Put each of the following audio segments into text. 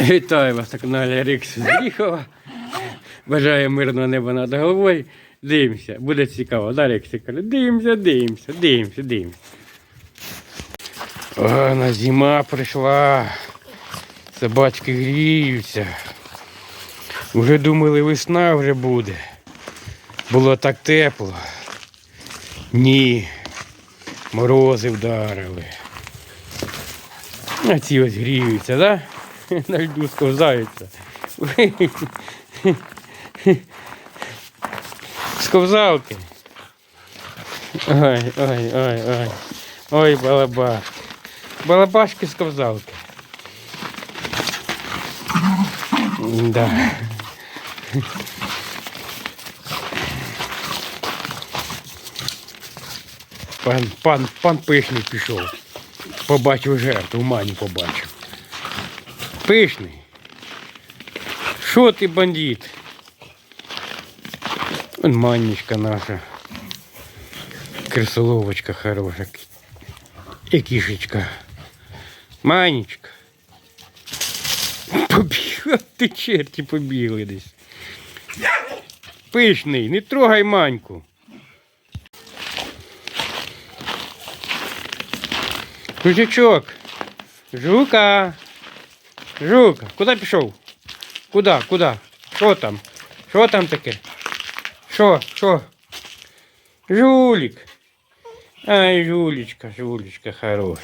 Вітаю вас на каналі Рікс Зріхова. Бажаю мирного неба над головою. Дивимося, буде цікаво. Да, Рексі каже, дивимося, дивимося, дивимося, дивимося. О, на зима прийшла. Собачки гріються. Вже думали, весна вже буде. Було так тепло. Ні. Морози вдарили. А ці ось гріються, да? На льду сковзаються. Сковзалки. Ой, ой, ой, ой. Ой, балабаш. Балабашки сковзалки. Да. Пан, пан, пан пишний пішов. Побачив жертву, маню побачив. Пишний. Що ти бандит? Вон манечка наша. Крисоловочка хороша. І кішечка. Манечка. Побігла, ти черті побігли десь. Пишний, не трогай маньку. Жучок. Жука. Жука. Куди пішов? Куди? Куди? Що там? Що там таке? Що? Що? Жулік. Ай, жулечка, жулечка хороша.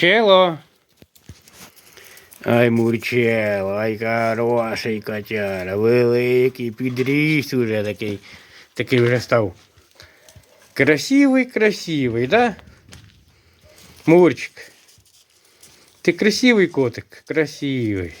ти. Ай, мурчел, ай, хороший котяра, великий, підріс уже такий, такий вже став. Красивий, красивий, да? Мурчик. Ти красивий котик, красивий.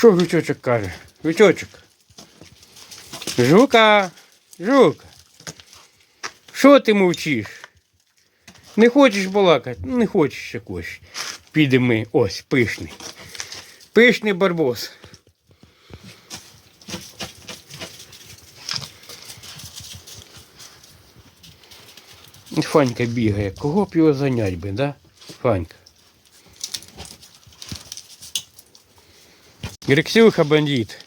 Що жучочок каже? Жучочок. Жука, жука. Що ти мовчиш? Не хочеш балакати? Не хочеш якось. Підемо. Ось, пишний. Пишний барбос. Фанька бігає. Кого б його зайнять би, да? Фанька. Грексюха бандит.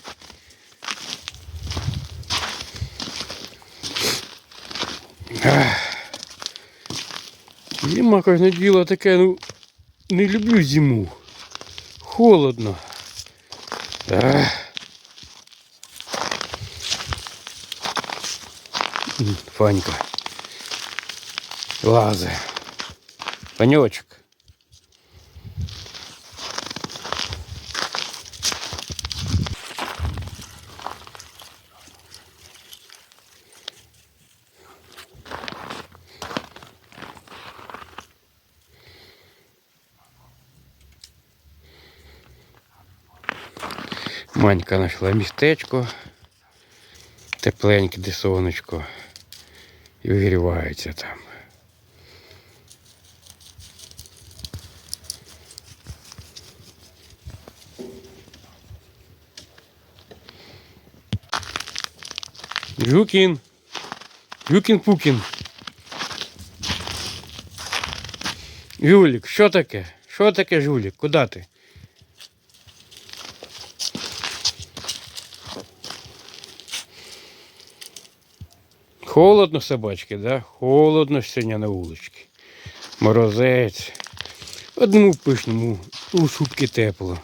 Зима, кожне діло таке, ну, не люблю зиму. Холодно. Фанька. Лазе. Панечок. Манька знайшла містечко, тепленьке, де сонечко. І вигрівається там. Жукін. Жукін-пукін. Жулік, що таке? Що таке жулік? Куди ти? Холодно собачки, да? Холодно сьогодні на вуличці. Морозець. Одному пишному у шубки тепло.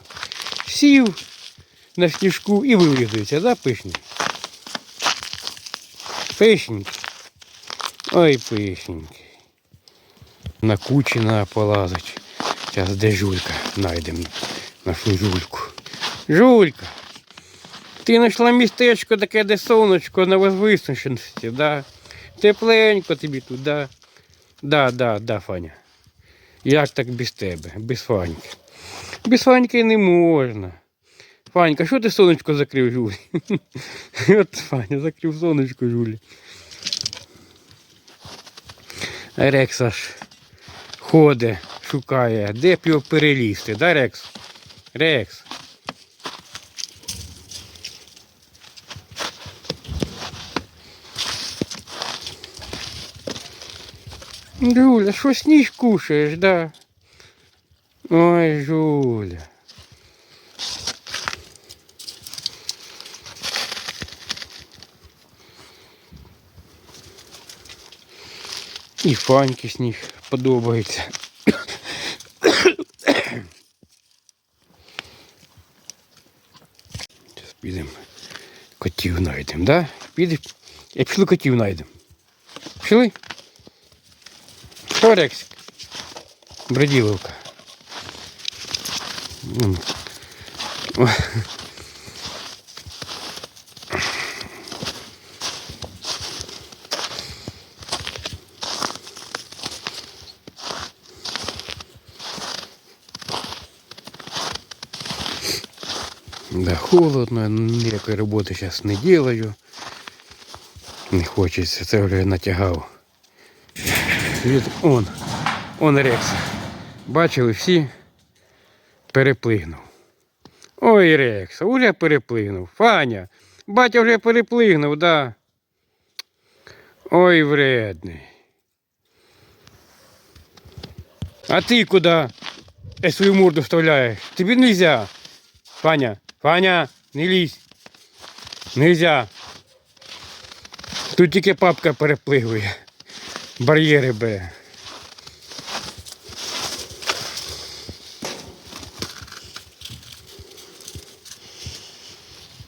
Сів на сніжку і вилізується, да, пишний? Пишненький. Ой, пишненький. На кучі на полазить. Зараз де жулька? Найдемо нашу жульку. Жулька. Ти знайшла містечко таке, де сонечко на возвисності, да? Тепленько тобі тут, да? Да, да, да, Фаня. Як так без тебе, без Фаньки? Без Фаньки не можна. Фанька, що ти сонечко закрив, Жулі? От Фаня закрив сонечко, Жулі. Рекс аж ходить, шукає, де б його перелізти, да, Рекс? Рекс. Жуля, що сніж кушаєш, да? Ой, Жуля. І Фаньки сніг подобається. Зараз підемо котів знайдемо, да? Підемо. Я пішли котів знайдемо. Пішли? Що, Рексик? Броділовка. М. О. Да, холодно, ніякої роботи зараз не делаю. Не хочеться, це вже натягав. Від, он, он Рекс. Бачили всі? Переплигнув. Ой, Рекс, уже переплигнув. Фаня, батя вже переплигнув, да. Ой, вредний. А ти куди е, свою морду вставляєш? Тобі нельзя. Фаня, Фаня, не лізь. Нельзя. Тут тільки папка переплигує. Бар'єри бере.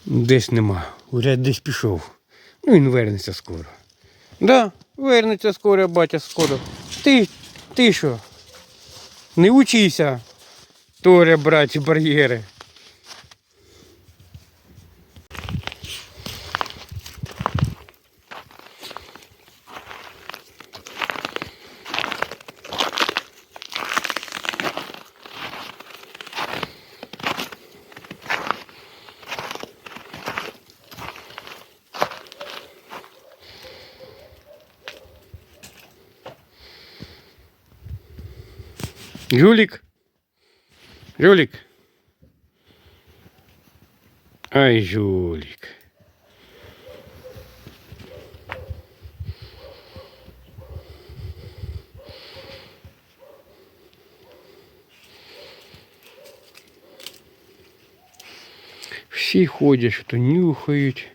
Десь нема. Уряд десь пішов. Ну він вернеться скоро. Да, вернеться скоро, батя скоро. Ти, ти що? Не учися, Торе, брати бар'єри. Жулик. Жулик. Ай, жулик. Всі ходять, що то нюхають.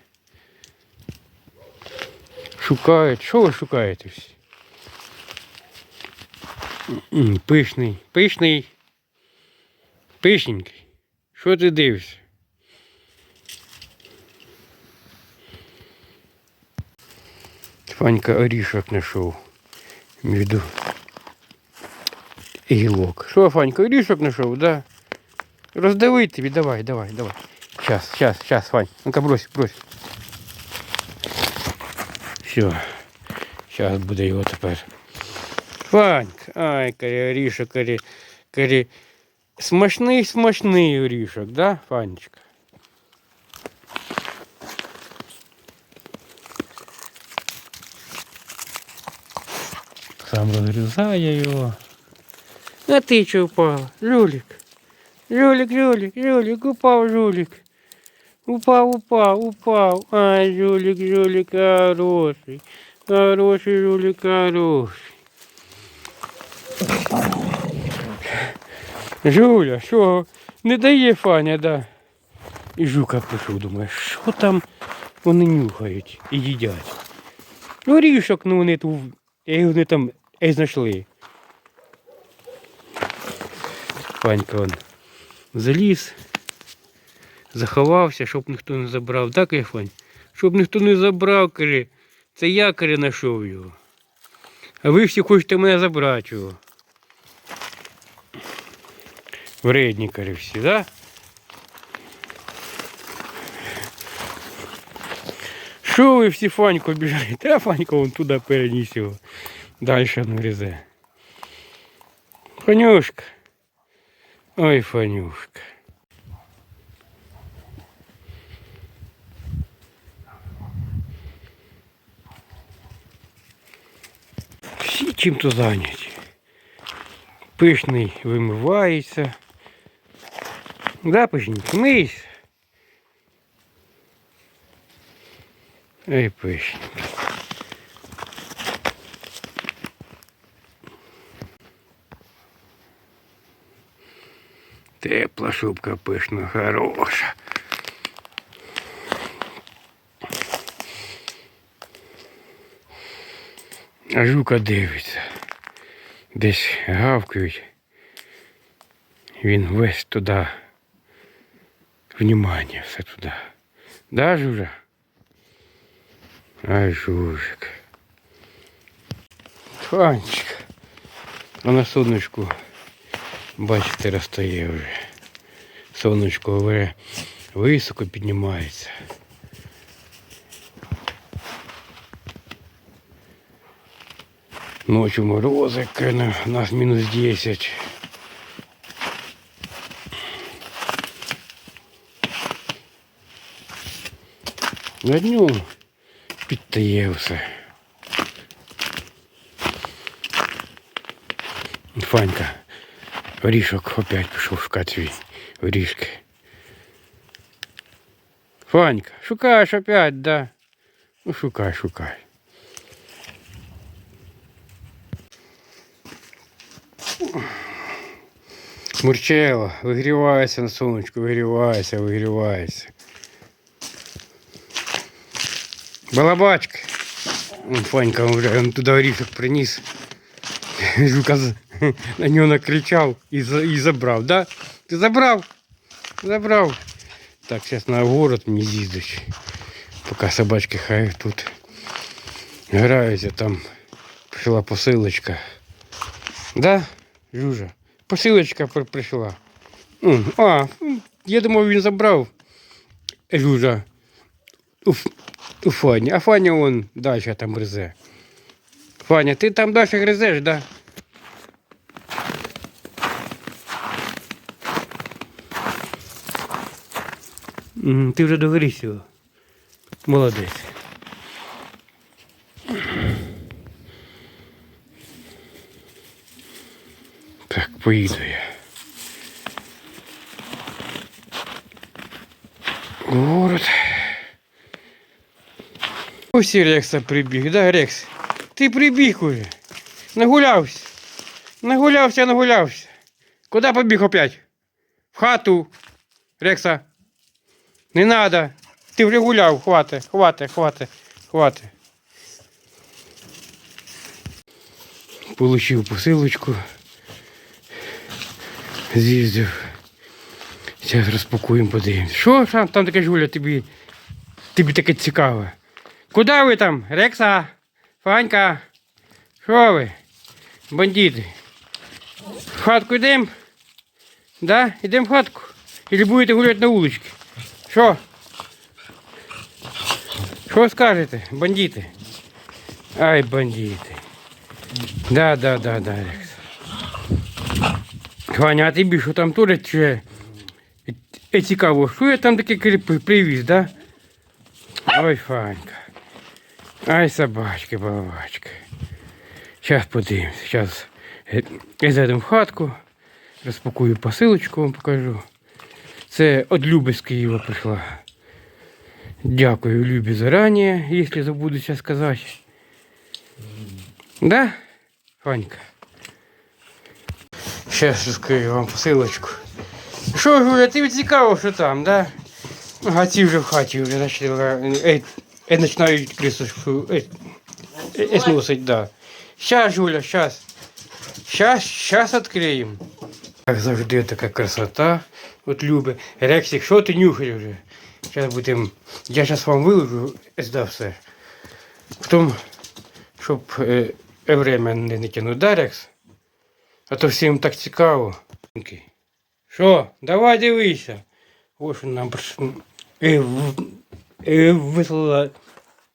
Шукають. Що ви шукаєте всі? Пишний, пишний, пишненький. Що ти дивишся? Фанька орішок знайшов між гілок. Що, Фанька, орішок знайшов, да? Роздави тобі, давай, давай, давай. Сейчас, сейчас, сейчас, Фань. Ну-ка брось, брось. Все. Сейчас буде його тепер. Фанька, ай, карі, орішок, карі, карі. Смачний, смачний орішок, да, Фанечка? Сам розрізає його. А ти чого впала? Жулік. Жулік, жулік, жулік, упав жулік. Упав, упав, упав. Ай, жулік, жулік, хороший. Хороший жулік, хороший. Жуля, що не дає Фаня, да? І жука пішов, думає, що там вони нюхають і їдять. Ну, рішок, ну вони тут, вони там і знайшли. Панька он заліз, заховався, щоб ніхто не забрав. Так, Фань? Щоб ніхто не забрав, каже, це я каже, знайшов його. А ви всі хочете мене забрати його. Вредні, каже, всі, да? Що ви всі Фаньку біжаєте? А Фанька вон туди переніс його. Далі не гризе. Фанюшка. Ой, Фанюшка. Всі чим-то зайняті. Пишний вимивається. Да, пишник, мийся. Ей, пишник. Тепла шубка пишна, хороша. А жука дивиться. Десь гавкають. Він весь туди. Внимание все туди. Да, Жужа? Ай, Жужик. Фанчик. А на сонечку, бачите, розтає вже. Сонечко вже високо піднімається. Ночью морозик, на нас минус 10. На днем підтає все. Фанька, горішок опять пішов шукати свій горішки. Фанька, шукаєш опять, да? Ну шукай, шукай. Мурчело, вигрівається на сонечку, вигрівається, вигрівається. Балабачка. Вон Фанька вже он туди орішок приніс. Жука з- на нього накричав і, за- і забрав, да? Ти забрав? Забрав. Так, зараз на город мені з'їздить. Поки собачки хай тут граються, там прийшла посилочка. Да, Жужа? Посилочка при- прийшла. М, А, м, я думав, він забрав Жужа У, Фані. А Фаня вон далі там гризе. Фаня, ти там далі гризеш, да? Ти вже догорівся. Молодець. Так, поїду я. Город. Ось і Рекса прибіг, да, Рекс? Ти прибіг уже. Нагулявся. Нагулявся, нагулявся. Куди побіг опять? В хату. Рекса. Не надо. Ти вже гуляв, хвати, хвати, хвати, хвати. Получив посилочку. З'їздив. Зараз розпакуємо, подивимось. Що там, там таке жуля тобі? Тобі таке цікаве. Куди ви там? Рекса? Фанька? Що ви? Бандити. В хатку йдемо? Да? Йдемо в хатку? Или будете гуляти на вуличці? Що? Що скажете, бандити? Ай, бандити. Да, да, да, да, Рекс. Ваня, а тобі що там теж чи... Е, цікаво, що я там таке крипи привіз, да? Ой, Фанька. Ай, собачки, балабачки. Зараз подивимось. Зараз зайдемо в хатку, розпакую посилочку, вам покажу. Це від Люби з Києва прийшла. Дякую Любі зарані, якщо забуду зараз сказати. Да, Фанька? Зараз розкрию вам посилочку. Що, Жуля, тобі цікаво, що там, да? Ага, ці вже в хаті вже почали, е, е, починають крисочку, е, е, е, сносить, да. Щас, Жуля, щас. Щас, щас відкриємо. Як завжди така красота. От Люби. Рексик, що ти нюхаєш вже? Зараз будемо. Я зараз вам виложу да, все. Потім, щоб е, е, время не, не тягнути, да, Рекс? А то всім так цікаво. Що? Давай дивися. Ось що нам приш- е, в- е, вислала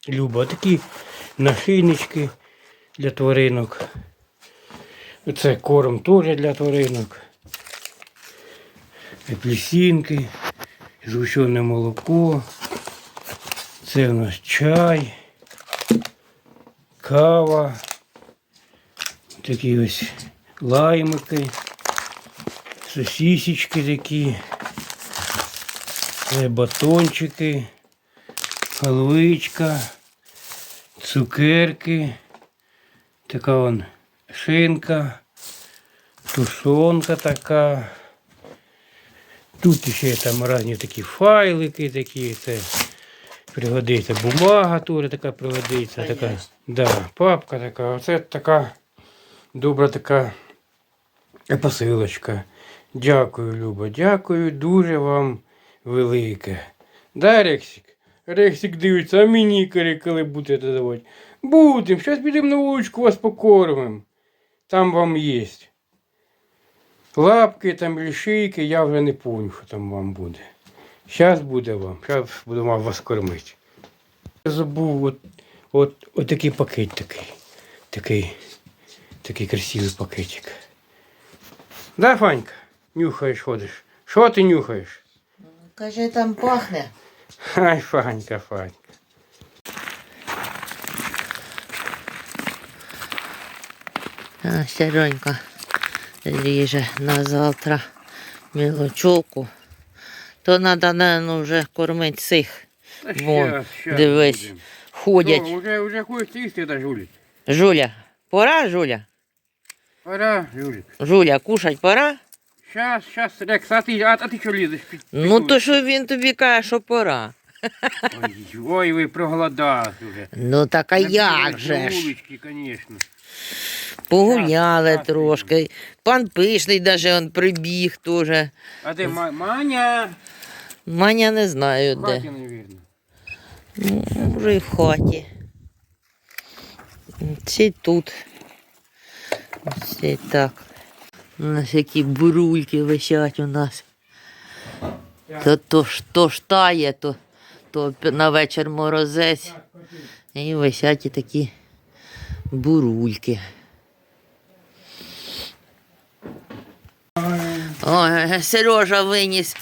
Люба. Такі нашийнички для тваринок. Це корм теж для тваринок. Апельсинки, згущене молоко. Це у нас чай, кава, Такі ось лаймики, сосісечки такі, е, батончики, халвичка, цукерки, така вон шинка, тушонка така. Тут ще там різні такі файлики такі, це пригодиться. Бумага теж така пригодиться. Така, да, папка така. Оце така добра така посилочка. Дякую, Люба. Дякую дуже вам велике. Да, Рексик? Дивиться, а мені коли, коли будете давати. Будем. Зараз підемо на вуличку вас покормимо. Там вам є. Лапки, там лішийки, я вже не пам'ятаю, що там вам буде. Зараз буде вам. Зараз будемо вас кормити. Я забув от, от, от такий пакет такий. Такий, такий красивий пакетик. Да, Фанька? Нюхаєш, ходиш. Що ти нюхаєш? Каже, там пахне. Ай, Фанька, Фанька. А, Серенька ріже на завтра мілочоку. То треба, наверное, вже кормити цих. Та Вон, дивись. Ходять. Що, Уже, уже хочеш їсти, да, Жулік? Жуля, пора, Жуля? Пора, Жулік. Жуля, кушать пора? Щас, щас, Рекс, а ти, а, а ти що лізеш? Під, Ну то що він тобі каже, що пора. Ой, ой, ви проголодались уже. Ну так а як же ж? Вулички, конечно. Погуляли Щас, трошки. Пан пишний даже он прибіг теж. А де Ма- Маня? Маня не знаю де. хаті, навірно. Ну, Може і в хаті. Ці тут. Ці так. У нас які бурульки висять у нас. То, то, то ж тає, то, то на вечір морозець. І висять і такі бурульки. Ой, Сережа виніс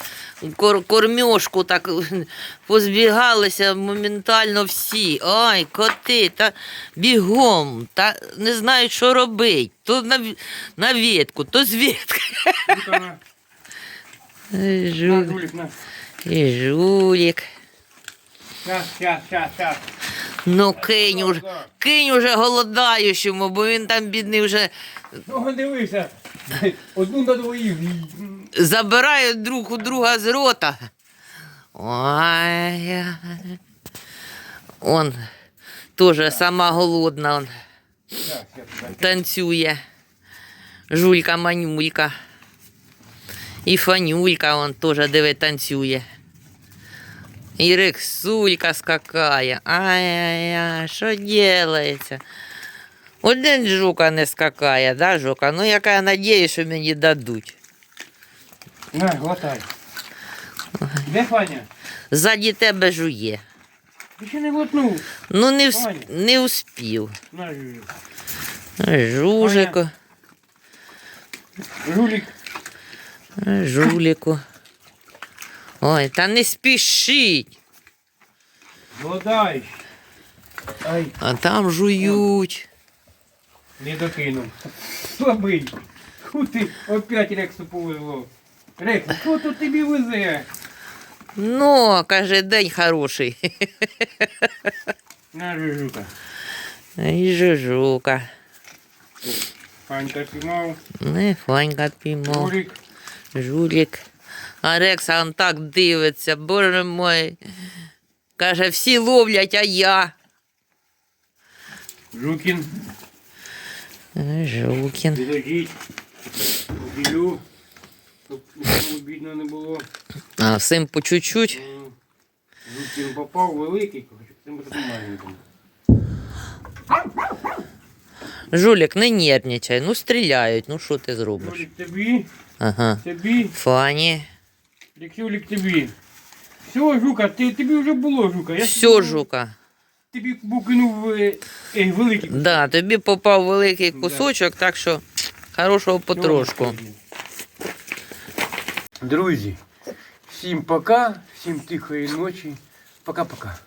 кормьошку, так позбігалися моментально всі. Ой, коти, та бігом, та не знають, що робити. То на, на ветку, то з ветки. Жулік. Жулік. І. Ну кинь уже, кинь уже голодаючому, бо він там бідний вже Ну, дивися. Одну на двоїх. забирає друг у друга з рота. Ой. Он теж сама голодна он, танцює. Жулька манюлька. І фанюлька он теж диви танцює. І рексулька скакає. Ай-яй-яй, що ділається? Один жука не скакає, да, жука? Ну, яка я надія, що мені дадуть. На, глотай. Де Фаня? Ззаді тебе жує. Ти ще не глотнув. Ну, не, вс... Ваня. не успів. На, Жулік. Жужику, Жулік. жуліку. Ой, та не спішіть. Голодай. Ай, А там жують. Не докинув. Слабий. Ху ти, опять Рексу повезло. Рекс, що тут тобі везе? Ну, каже, день хороший. На, Жужука. І жужука. Фанька піймав. Не Фанька піймав. Жулік. Жулік. А Рекса он так дивиться, боже мой. Каже, всі ловлять, а я. Жукін. Жукін. Підождіть. Поділю. Щоб нікому бідно не було. А всім по чуть-чуть. М, Жукін попав великий, коротше, цим буде маленьким. Жулік, не нервничай, ну стріляють, ну що ти зробиш? Жулік тобі, Ага. тобі, Фані. Рексюлік тобі. Все, жука, ти, тобі вже було жука. Я Все, тобі- жука. Тобі покинув е, е, великий. Да, тобі попав великий кусочок, так що хорошого потрошку. Друзі, всім пока, всім тихої ночі. Пока-пока.